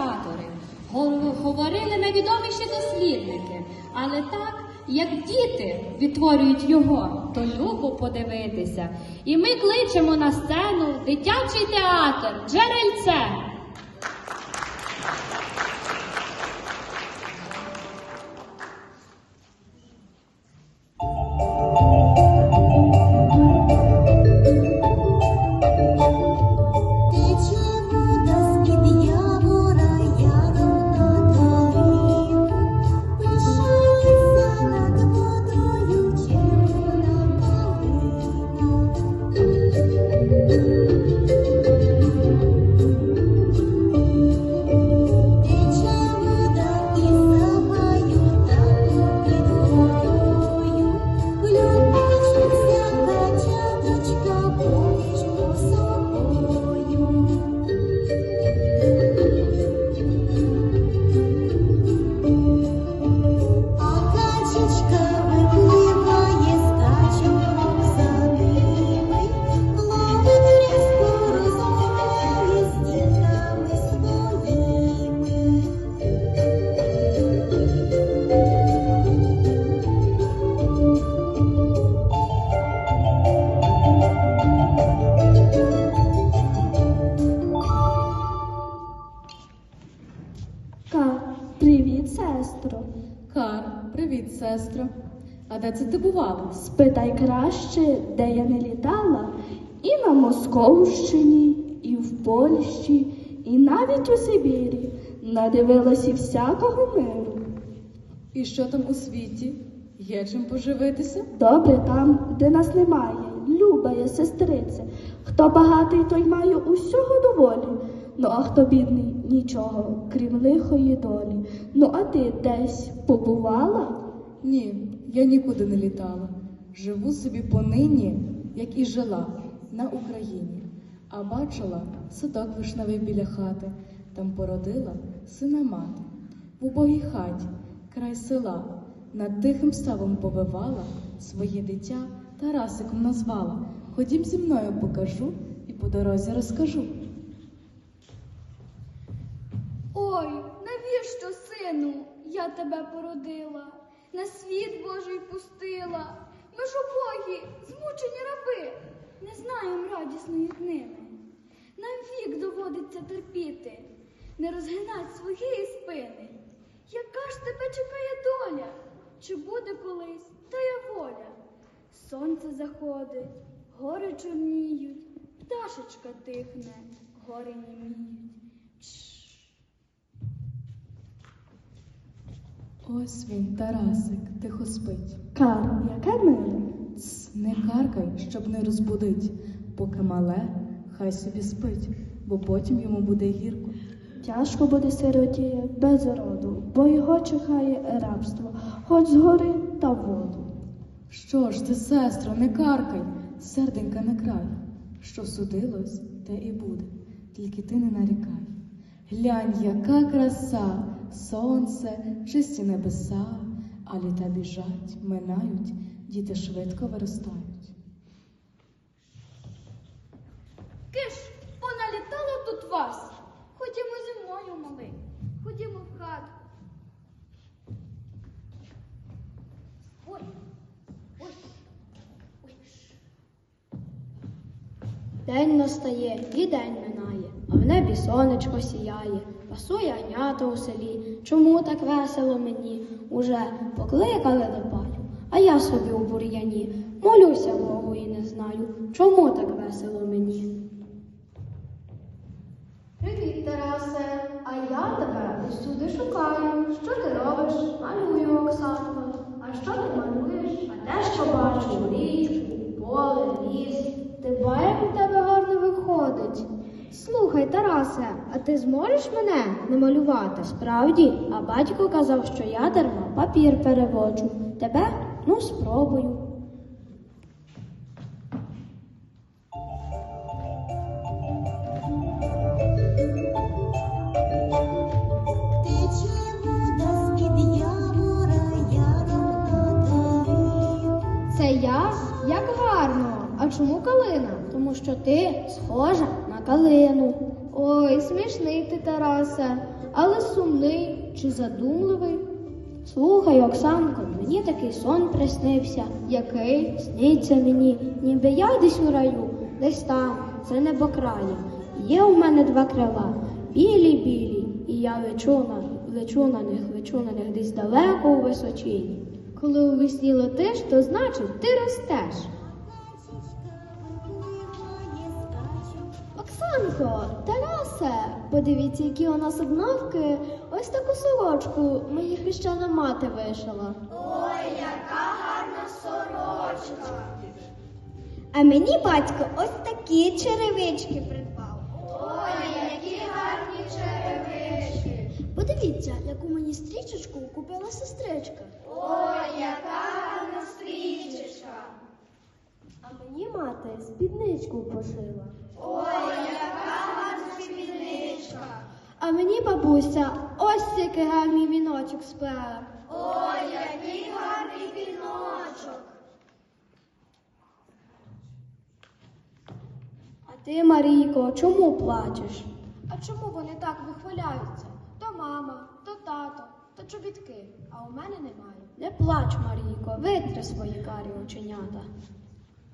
літератори, говорили найвідоміші дослідники. Але так, як діти відтворюють його, то любо подивитися. І ми кличемо на сцену дитячий театр Джерельце. Це ти? Спитай краще, де я не літала, і на Московщині, і в Польщі, і навіть у Сибірі. Надивилася всякого миру. І що там у світі? Є чим поживитися? Добре там, де нас немає, любая сестриця. Хто багатий, той має усього доволі. Ну а хто бідний нічого, крім лихої долі. Ну а ти десь побувала? Ні, я нікуди не літала. Живу собі понині, як і жила на Україні. А бачила садок вишневий біля хати. Там породила сина мати. В убогій хаті, край села, над тихим ставом повивала, своє дитя Тарасиком назвала. Ходім зі мною покажу і по дорозі розкажу. Ой, навіщо, сину, я тебе породила, на світ Божий пустила. Ми ж убогі, змучені раби, не знаєм радісної днини. Навік доводиться терпіти, не розгинать своєї спини. Яка ж тебе чекає доля? Чи буде колись тая воля? Сонце заходить, гори чорніють, пташечка тихне, гори німіють. Ось він, Тарасик, тихо спить. Кар, яке миле. Ц, не каркай, щоб не розбудить, поки мале, хай собі спить, бо потім йому буде гірко. Тяжко буде сироті без роду, бо його чекає рабство, хоч згори та воду. Що ж ти, сестро, не каркай, серденька не край. Що судилось, те і буде, тільки ти не нарікай. Глянь, яка краса, сонце, чисті небеса, а літа біжать, минають, діти швидко виростають. Киш, поналітало тут вас. Ходімо зі мною, малий. Ходімо в хату. Ой, ой, ой. День настає і день минає, а в небі сонечко сіяє, пасує ганята у селі. Чому так весело мені? Уже покликали до паю, а я собі у бур'яні. Молюся Богу і не знаю, чому так весело мені. Привіт, Тарасе. А я тебе усюди шукаю. Що ти робиш? Малюю, Оксанко. А що ти малюєш? А те, що бачу, річку, поле, ліс. Ти ба, як у тебе гарно виходить. Слухай, Тарасе, а ти зможеш мене намалювати? Справді, а батько казав, що я дарма папір переводжу. Тебе? Ну, спробую. Це я? Як гарно. А чому калина? Тому що ти схожа калину. Ой, смішний ти, Тарасе, але сумний чи задумливий? Слухай, Оксанко, мені такий сон приснився. Який? Сниться мені, ніби я десь у раю, десь там, це небокрає. Є у мене два крила, білі-білі, і я лечу на, лечу на них, лечу на них десь далеко у височині. Коли у весні летиш, то значить ти ростеш. Оксанко, Тарасе, подивіться, які у нас обновки. Ось таку сорочку мені хрещена мати вишила. Ой, яка гарна сорочка. А мені батько ось такі черевички придбав. Ой, які гарні черевички. Подивіться, яку мені стрічечку купила сестричка. Ой, яка гарна стрічечка. А мені мати спідничку пошила. Ой, А мені бабуся ось який гарний віночок сплела. Ой, який гарний віночок. А ти, Марійко, чому плачеш? А чому вони так вихваляються? То мама, то тато, то чобітки, а у мене немає. Не плач, Марійко, витри свої карі оченята.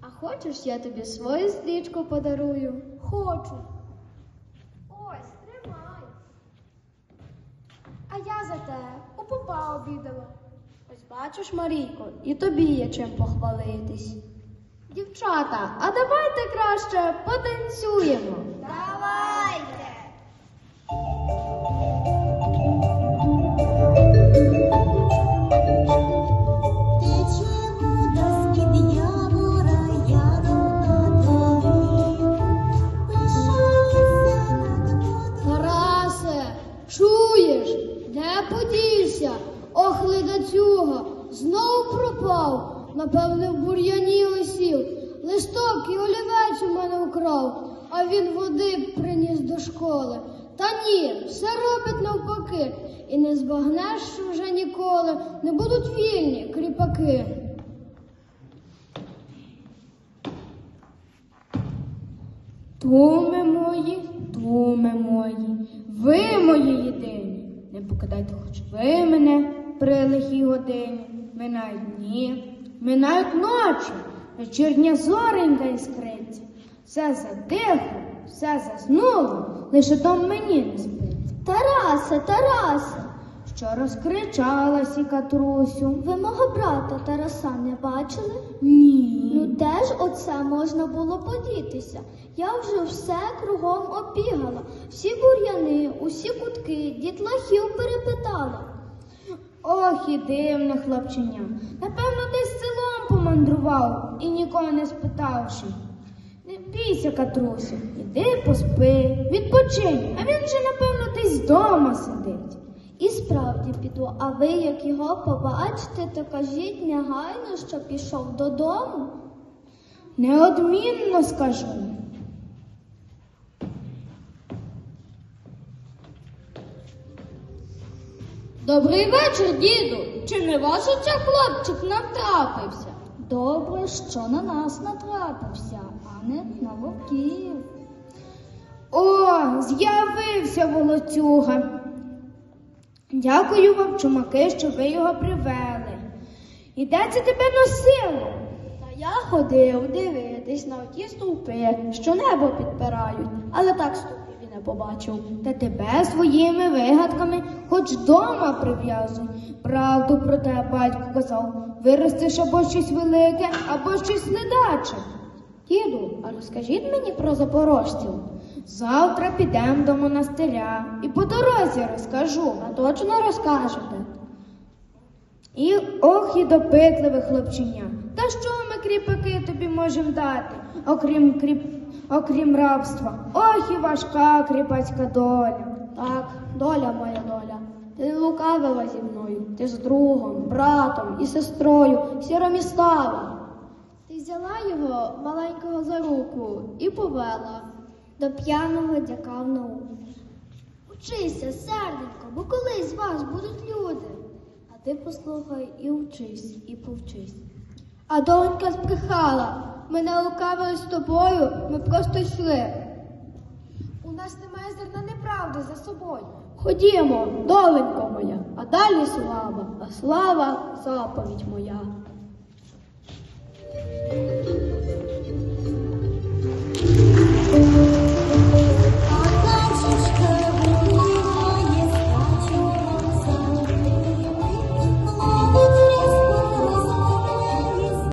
А хочеш, я тобі свою стрічку подарую? Хочу. Ось, тримай. А я за те у попа обідала. Ось бачиш, Марійко, і тобі є чим похвалитись. Дівчата, а давайте краще потанцюємо. Тече а він води приніс до школи. Та ні, все робить навпаки, і не збагнеш вже ніколи, не будуть вільні кріпаки. Туми мої, туми мої, ви мої єдині, не покидайте хоч ви мене при лихій годині. Минають дні, минають ночі, вечірня зоренька іскриться. Все затихло, все заснуло, лише дом мені не спить. Тарасе, Тарасе, Що розкричалась і катрусю? ви мого брата Тараса не бачили? Ні. Ну де ж оце можна було подітися? Я вже все кругом оббігала, всі бур'яни, усі кутки, дітлахів перепитала. Ох, і дивне хлопченя. Напевно, десь селом помандрував і нікого не спитавши. Бійся, Катрусю, іди поспи, відпочинь, а він же, напевно, десь вдома сидить. І справді піду, а ви, як його побачите, то кажіть негайно, що пішов додому. Неодмінно скажу. Добрий вечір, діду. Чи не ваш оце хлопчик натрапився? Добре, що на нас натрапився, а не на вовків. О, з'явився волоцюга. Дякую вам, чумаки, що ви його привели. І де це тебе носило? Та я ходив дивитись на ті стовпи, що небо підпирають, але так і побачив. Та тебе своїми вигадками хоч дома прив'язуй. Правду про те батько казав. Виростеш або щось велике, або щось ледаче. Діду, а розкажіть мені про запорожців. Завтра підемо до монастиря і по дорозі розкажу. А точно розкажете? І ох, і допитливе хлопчиня. Та що ми, кріпаки, тобі можемо дати, окрім кріп... окрім рабства? Ох, і важка кріпацька доля. Так, доля моя доля. Ти лукавила зі мною, ти з другом, братом і сестрою, Сіроміслава. Ти взяла його маленького за руку і повела до п'яного дяка в науку. Учися, серденько, бо колись з вас будуть люди. А ти послухай і вчись, і повчись. А донька збрехала. Мене лукавили з тобою, ми просто йшли. У нас немає зерна неправди за собою. Ходімо, доленько моя, а далі слава, а слава заповідь моя.